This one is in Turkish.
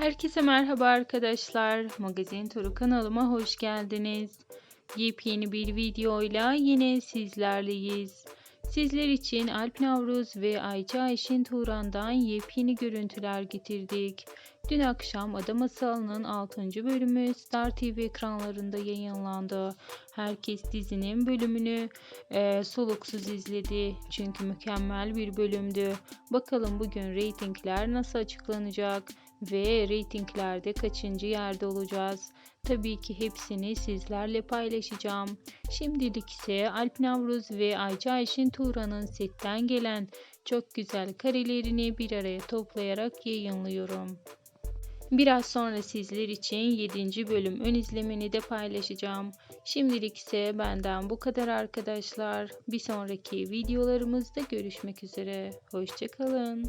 Herkese merhaba arkadaşlar. Magazin Turu kanalıma hoş geldiniz. Yepyeni bir videoyla yine sizlerleyiz. Sizler için Alp Navruz ve Ayça Ayşin Turan'dan yepyeni görüntüler getirdik. Dün akşam Ada Masalı'nın 6. bölümü Star TV ekranlarında yayınlandı. Herkes dizinin bölümünü e, soluksuz izledi. Çünkü mükemmel bir bölümdü. Bakalım bugün reytingler nasıl açıklanacak ve reytinglerde kaçıncı yerde olacağız? Tabii ki hepsini sizlerle paylaşacağım. Şimdilik ise Alp Navruz ve Ayça Ayşin Turan'ın setten gelen çok güzel karelerini bir araya toplayarak yayınlıyorum. Biraz sonra sizler için 7. bölüm ön izlemini de paylaşacağım. Şimdilik ise benden bu kadar arkadaşlar. Bir sonraki videolarımızda görüşmek üzere. Hoşçakalın.